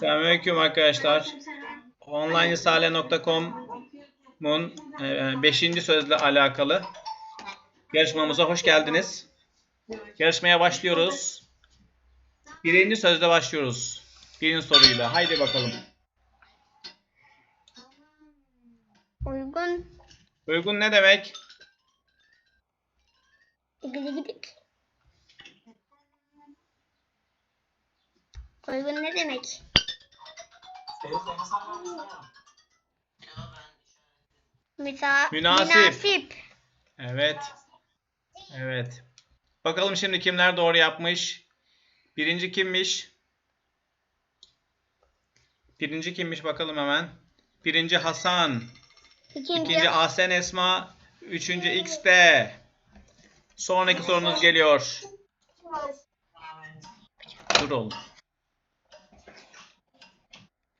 Selamünaleyküm arkadaşlar. Onlineisale.com'un 5. sözle alakalı yarışmamıza hoş geldiniz. Yarışmaya başlıyoruz. Birinci sözle başlıyoruz. Birinci soruyla. Haydi bakalım. Uygun. Uygun ne demek? Gidi gidik. Uygun ne demek? Müsa Münasip. münasip. Evet. Evet. Bakalım şimdi kimler doğru yapmış? Birinci kimmiş? Birinci kimmiş bakalım hemen. Birinci Hasan. İkinci, İkinci Ahsen Esma. Üçüncü X'de. Sonraki sorunuz geliyor. Dur oğlum.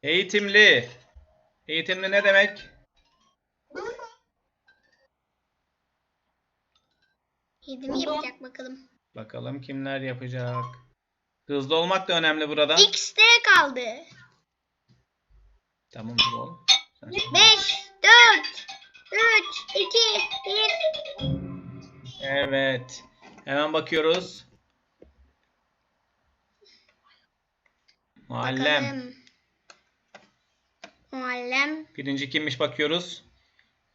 Eğitimli. Eğitimli ne demek? Yedimi yapacak bakalım. Bakalım kimler yapacak. Hızlı olmak da önemli burada. X'te kaldı. Tamam dur oğlum. Sen- 5, 4, 3, 2, 1. Evet. Hemen bakıyoruz. Muallem. Muallem. Birinci kimmiş bakıyoruz.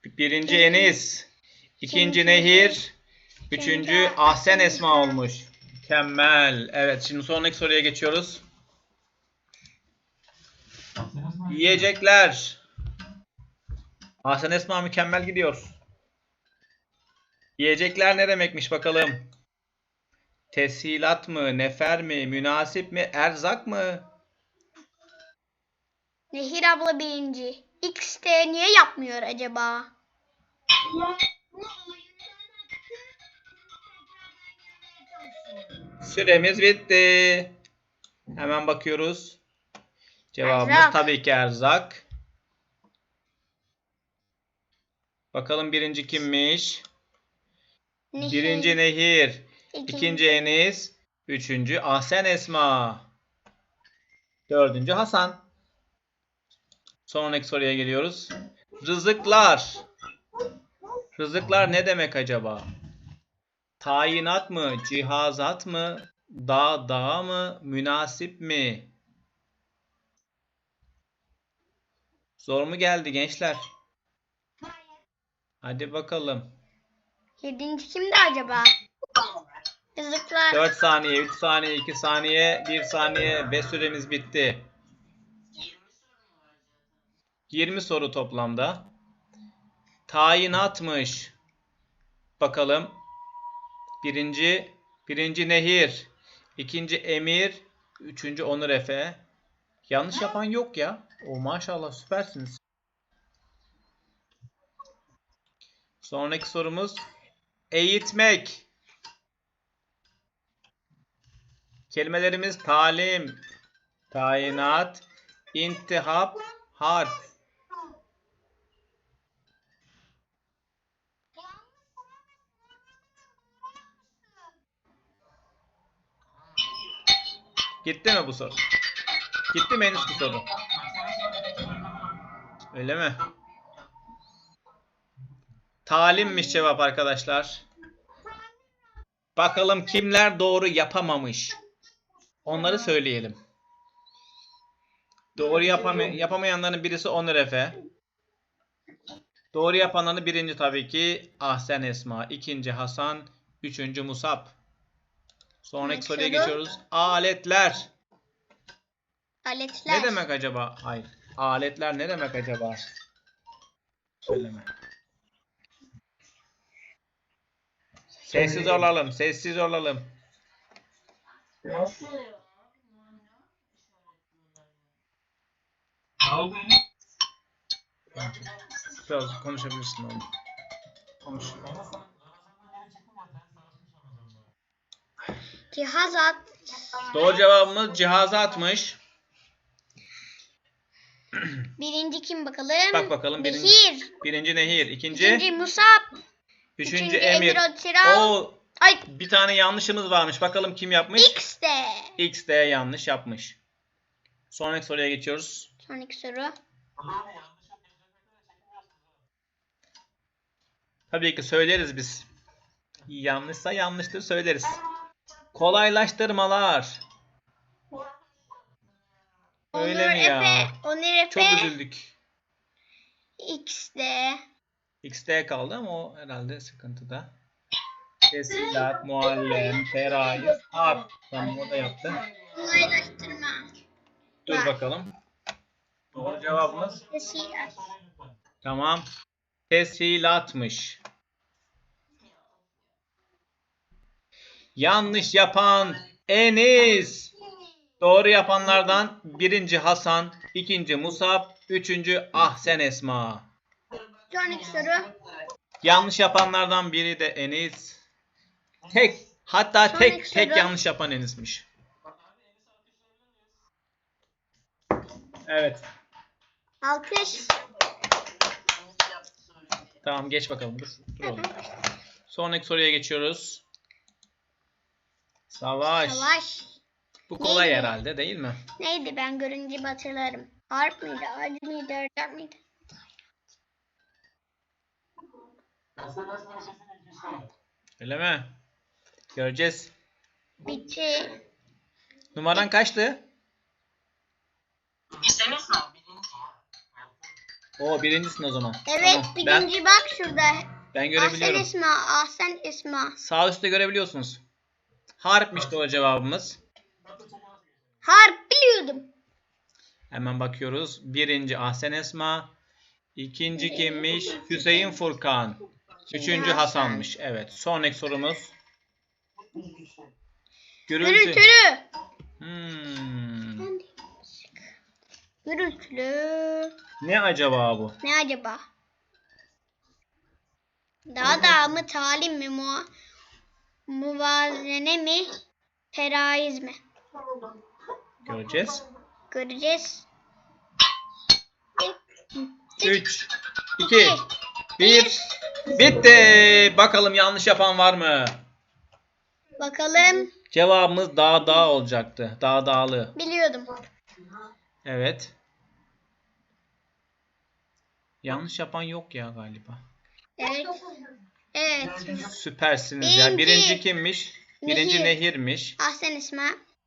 Birinci Enis. İkinci Nehir. Üçüncü Ahsen Esma olmuş. Mükemmel. Evet şimdi sonraki soruya geçiyoruz. Yiyecekler. Ahsen Esma mükemmel gidiyor. Yiyecekler ne demekmiş bakalım. Teshilat mı, nefer mi, münasip mi, erzak mı? Nehir abla birinci. X'te niye yapmıyor acaba? Süremiz bitti. Hemen bakıyoruz. Cevabımız Erzak. tabii ki erzak. Bakalım birinci kimmiş? Nehir. Birinci Nehir. İkinci. ikinci Enis. Üçüncü Ahsen Esma. Dördüncü Hasan. Sonraki soruya geliyoruz. Rızıklar. Rızıklar ne demek acaba? Tayinat mı? Cihazat mı? Dağ dağa mı? Münasip mi? Zor mu geldi gençler? Hadi bakalım. Yedinci kimdi acaba? Yazıklar. 4 saniye, 3 saniye, 2 saniye, 1 saniye ve süremiz bitti. 20 soru toplamda. Tayinatmış. Bakalım. Birinci, birinci Nehir. ikinci Emir. Üçüncü Onur Efe. Yanlış yapan yok ya. O maşallah süpersiniz. Sonraki sorumuz. Eğitmek. Kelimelerimiz talim, tayinat, intihap, harf. Gitti mi bu soru? Gitti mi henüz bu soru? Öyle mi? Talimmiş cevap arkadaşlar. Bakalım kimler doğru yapamamış. Onları söyleyelim. Doğru yapama- yapamayanların birisi Onur Efe. Doğru yapanların birinci tabii ki Ahsen Esma. ikinci Hasan. Üçüncü Musab. Sonraki soruya Soru. geçiyoruz. Aletler. Aletler. Ne demek acaba? Hayır. Aletler ne demek acaba? Söyleme. Sessiz olalım. Sessiz olalım. Biraz konuşabilirsin oğlum. Konuş. Cihazat. Doğru cevabımız cihaza atmış. Birinci kim bakalım? Bak bakalım birinci, Nehir. birinci Nehir, ikinci, İkinci Musab. üçüncü, Üçüncü Emir. Emir Otiral. O Ay bir tane yanlışımız varmış. Bakalım kim yapmış? X'te. X de yanlış yapmış. Sonraki soruya geçiyoruz. Sonraki soru. Tabii ki söyleriz biz. Yanlışsa yanlıştır söyleriz. Kolaylaştırmalar. Öyle Onur mi ya? Efe. Onur Çok Efe. üzüldük. X'de. X'te kaldı ama o herhalde sıkıntıda. Tesisat, muallem, ferayiz, harp. Tamam o da yaptı. Kolaylaştırma. Dur bakalım. Doğru cevabımız. Tesisat. Tamam. Teshilatmış. Yanlış yapan Enis. Doğru yapanlardan birinci Hasan, ikinci Musab, üçüncü Ahsen Esma. Sonraki soru. Yanlış yapanlardan biri de Enis. Tek, hatta Sonraki tek tek yanlış yapan Enis'miş. Evet. Alkış. Tamam geç bakalım. Dur. Dur oğlum. Sonraki soruya geçiyoruz. Savaş. Savaş. Bu kolay Neydi? herhalde değil mi? Neydi ben görünce hatırlarım. Harp mıydı? Acı mıydı? Ördek miydi? Öyle mi? Göreceğiz. Bitti. Numaran kaçtı? O birincisin o zaman. Evet Tamam. Ben, birinci bak şurada. ben Ahsen görebiliyorum. Esma. Ahsen Esma. Sağ üstte görebiliyorsunuz. Harpmiş doğru cevabımız. Harp biliyordum. Hemen bakıyoruz. Birinci Ahsen Esma. İkinci kimmiş? Hüseyin Furkan. Üçüncü Hasan. Hasan'mış. Evet. Sonraki sorumuz. Gürültü. Gürültülü. Hmm. Gürültülü. Ne acaba bu? Ne acaba? Daha da mı talim mi mu? Muvazene mi? Feraiz mi? Göreceğiz. Göreceğiz. 3, 2, 1. Bitti. Bakalım yanlış yapan var mı? Bakalım. Cevabımız dağ dağ olacaktı. Dağ dağlı. Biliyordum. Evet. Yanlış yapan yok ya galiba. Evet. Evet. Süpersiniz ya. Birinci. Birinci kimmiş? Birinci Nehir. Nehir'miş. Ahsen İsma.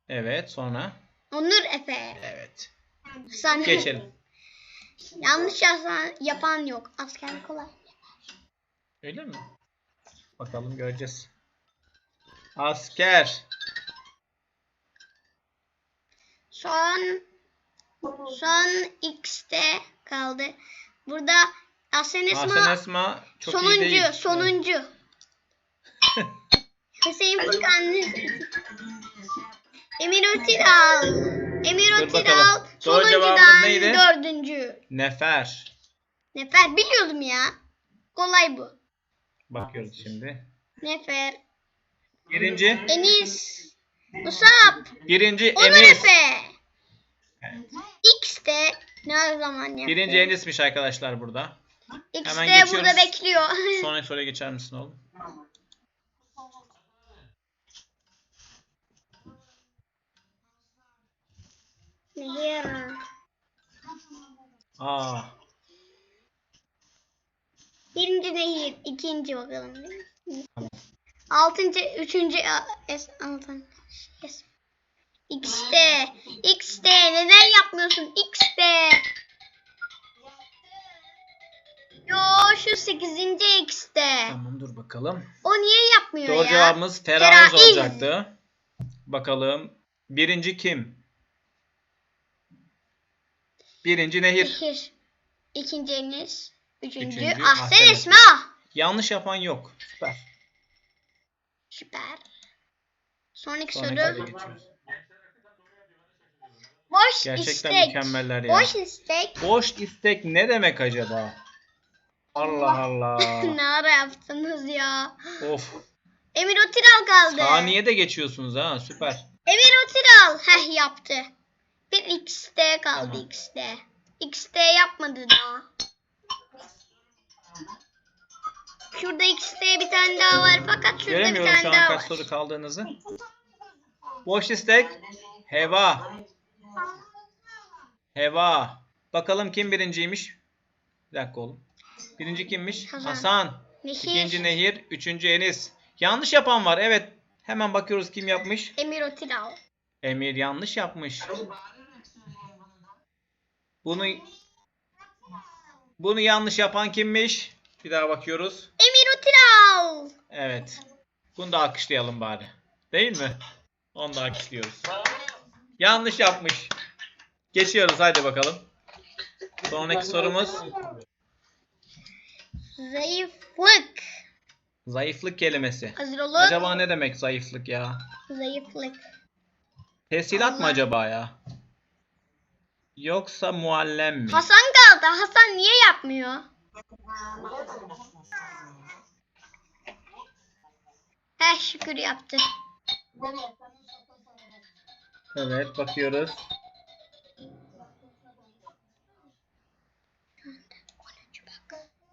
Evet sonra. Onur Efe. Evet. Sen Geçelim. Yanlış yapan, yapan yok. Asker kolay. Öyle mi? Bakalım göreceğiz. Asker. Son son X'te kaldı. Burada Ahsen İsma Hasan Esma çok iyi sonuncu, değil. sonuncu. Hüseyin Furkan. Emir Ötiral. Emir Ötiral. Doğru cevabımız sonuncudan neydi? dördüncü. Nefer. Nefer biliyordum ya. Kolay bu. Bakıyoruz şimdi. Nefer. Birinci. Enis. Musab. Birinci Onur Enis. Efe. Evet. X'te ne zaman yaptı? Birinci Enis'miş arkadaşlar burada. X'te Hemen geçiyoruz. burada bekliyor. Sonraki soruya geçer misin oğlum? Nehir. Aa. Birinci nehir. ikinci bakalım. Altıncı, üçüncü, es, altıncı. Es. X'te. X'te. Neden yapmıyorsun? X'te. Şu sekizinci X'te. Tamam dur bakalım. O niye yapmıyor Doğru ya? cevabımız Feraiz Feraiz. olacaktı. Bakalım. Birinci kim? Birinci Nehir. Nehir. İkinci Enis. Üçüncü, Üçüncü, Ahsen Ahsen Esma. Yanlış yapan yok. Süper. Süper. Sonraki Sonraki soru. Boş Gerçekten istek. mükemmeller ya. Boş istek. Boş istek ne demek acaba? Allah Allah. ne ara yaptınız ya? of. Emir Otiral kaldı. Saniye de geçiyorsunuz ha. Süper. Emir Otiral. Heh yaptı. Bir X'te kaldı Tamam. X'te. X'te yapmadı daha. Şurada X'te bir tane daha var fakat şurada bir tane şu an daha kaç var. soru kaldığınızı. Boş istek. Heva. Heva. Bakalım kim birinciymiş? Bir dakika oğlum. Birinci kimmiş? Hasan. Hasan. Nehir. İkinci Nehir. Üçüncü Enis. Yanlış yapan var. Evet. Hemen bakıyoruz kim yapmış. Emir Otiral. Emir yanlış yapmış. Bunu bunu yanlış yapan kimmiş? Bir daha bakıyoruz. Emir Otiral. Evet. Bunu da alkışlayalım bari. Değil mi? Onu da alkışlıyoruz. Yanlış yapmış. Geçiyoruz hadi bakalım. Sonraki sorumuz Zayıflık. zayıflık kelimesi. Hazır olun. Acaba ne demek zayıflık ya? Zayıflık. Tesilat mı acaba ya? Yoksa muallem mi? Hasan kaldı. Hasan niye yapmıyor? Heh şükür yaptı. Evet bakıyoruz.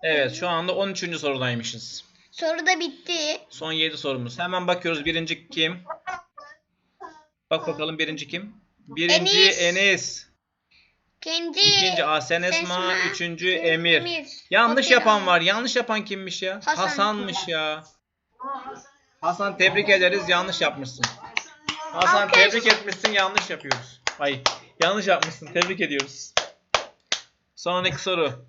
Evet şu anda 13. sorudaymışız. Soru da bitti. Son 7 sorumuz. Hemen bakıyoruz birinci kim? Bak bakalım birinci kim? Birinci Enis. Enis. İkinci. İkinci Asen Esma. Esma. Üçüncü Emir. Emir. Yanlış Otiral. yapan var. Yanlış yapan kimmiş ya? Hasan. Hasan'mış ya. Hasan tebrik ederiz. Yanlış yapmışsın. Hasan Alkış. tebrik etmişsin. Yanlış yapıyoruz. Ay yanlış yapmışsın. Tebrik ediyoruz. Sonraki soru.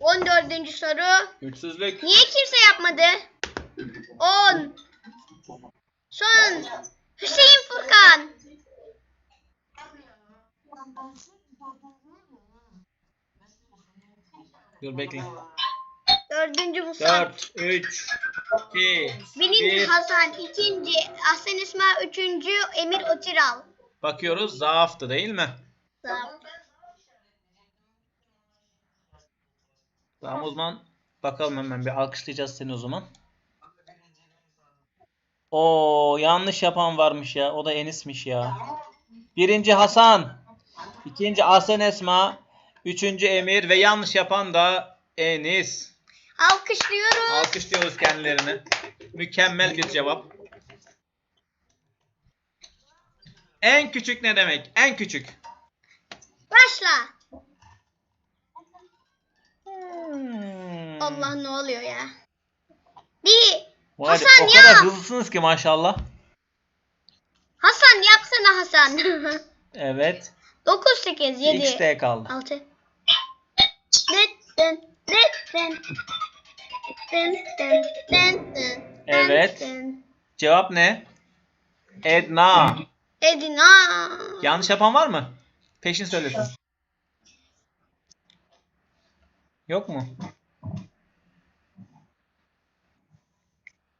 14. soru. Güçsüzlük. Niye kimse yapmadı? 10. Son. Hüseyin Furkan. Dur bekle. Dördüncü Musab. 4, 3, 2, Birinci 1. Hasan. ikinci Ahsen İsma. Üçüncü Emir Otiral. Bakıyoruz. Zaaftı değil mi? Tamam o zaman bakalım hemen bir alkışlayacağız seni o zaman. Oo yanlış yapan varmış ya. O da Enis'miş ya. Birinci Hasan. ikinci Asen Esma. Üçüncü Emir ve yanlış yapan da Enis. Alkışlıyoruz. Alkışlıyoruz kendilerini. Mükemmel bir cevap. En küçük ne demek? En küçük. Başla. Hmm. Allah ne oluyor ya? Bir. Vay, Hasan o ya. kadar hızlısınız ki maşallah. Hasan yapsana Hasan. Evet. 9, 8, 7, X'te kaldı. 6. Dın dın dın dın. Dın dın dın dın. Evet. Cevap ne? Edna. Edina. Yanlış yapan var mı? Peşin söylesin. Yok mu?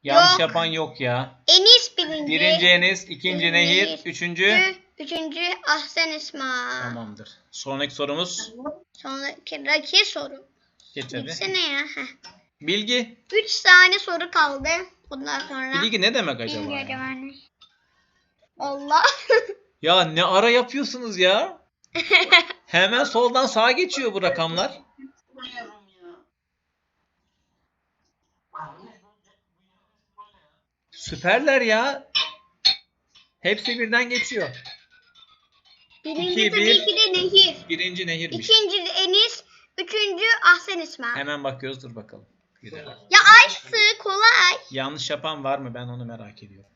Yanlış Yok. yapan yok ya. Enis birinci. Birinci Enis, ikinci Nehir, Nehir. üçüncü... Üçüncü, üçüncü Ahsen İsma. Tamamdır. Sonraki sorumuz. Sonraki raki soru. Geç hadi. Gitsene ya. Heh. Bilgi. Üç tane soru kaldı. Bundan sonra. Bilgi ne demek acaba? Bilgi ya? acaba ne? Allah. Ya ne ara yapıyorsunuz ya? Hemen soldan sağa geçiyor bu rakamlar. Süperler ya. Hepsi birden geçiyor. Birinci İki, tabii bir. ki de Nehir. Birinci nehirmiş. İkinci Enis. Üçüncü Ahsen İsma. Hemen bakıyoruz dur bakalım. Dakika. Ya aynısı kolay. Yanlış yapan var mı? Ben onu merak ediyorum.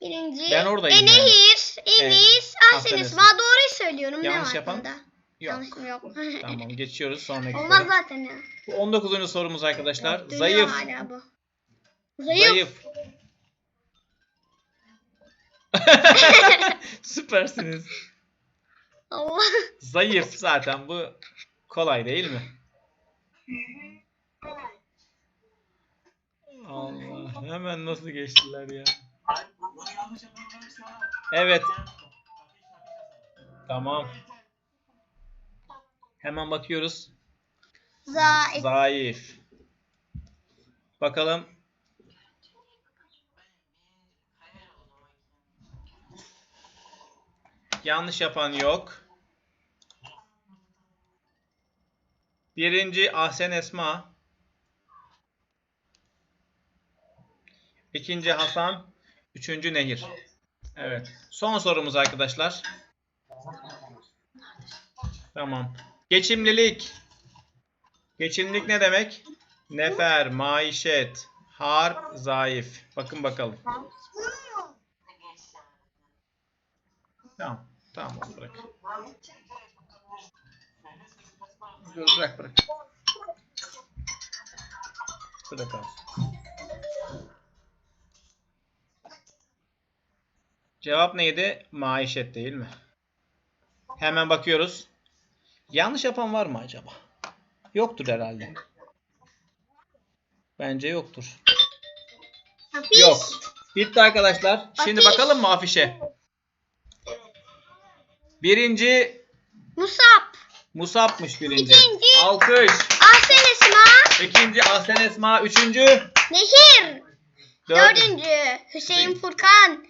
Birinci. Ben oradayım E, Nehir, Enis. Ahsen Ahsen İsma. Doğruyu söylüyorum. Yanlış ne var yapan? bunda? Yok. Yanlış mı yok? Tamam geçiyoruz sonraki Olmaz soru. zaten ya. Bu 19. sorumuz arkadaşlar. Dünya Zayıf. hala bu. Zayıf. Zayıf. Süpersiniz. Allah. Zayıf zaten bu kolay değil mi? Allah hemen nasıl geçtiler ya. Evet. Tamam. Hemen bakıyoruz. Zayıf. Zayıf. Bakalım. Yanlış yapan yok. Birinci Ahsen Esma. İkinci Hasan. Üçüncü Nehir. Evet. Son sorumuz arkadaşlar. Tamam. Geçimlilik. Geçimlilik ne demek? Nefer, maişet, harp, zayıf. Bakın bakalım. Tamam. Tamam oğlum bırak. Dur bırak bırak. Cevap neydi? Maişet değil mi? Hemen bakıyoruz. Yanlış yapan var mı acaba? Yoktur herhalde. Bence yoktur. Hafiz. Yok. Bitti arkadaşlar. Şimdi Afiş. bakalım mı afişe? Birinci Musab. Musab'mış birinci. İkinci. Alkış. Ahsen Esma. İkinci Ahsen Esma. Üçüncü. Nehir. Dördüncü. Dördüncü Hüseyin Furkan.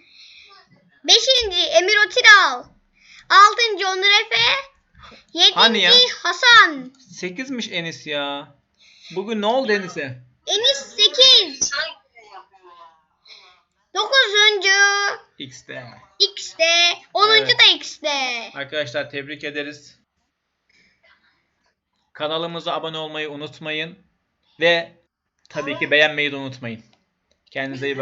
Beşinci Emir Otiral. Altıncı Onur Efe. Yedinci Hani ya? Hasan. Sekizmiş Enis ya. Bugün ne oldu Enis'e? Enis sekiz. Dokuzuncu X'te. X'de. Onuncu Evet. da X'de. Arkadaşlar tebrik ederiz. Kanalımıza abone olmayı unutmayın. Ve tabii ki beğenmeyi de unutmayın. Kendinize iyi bakın.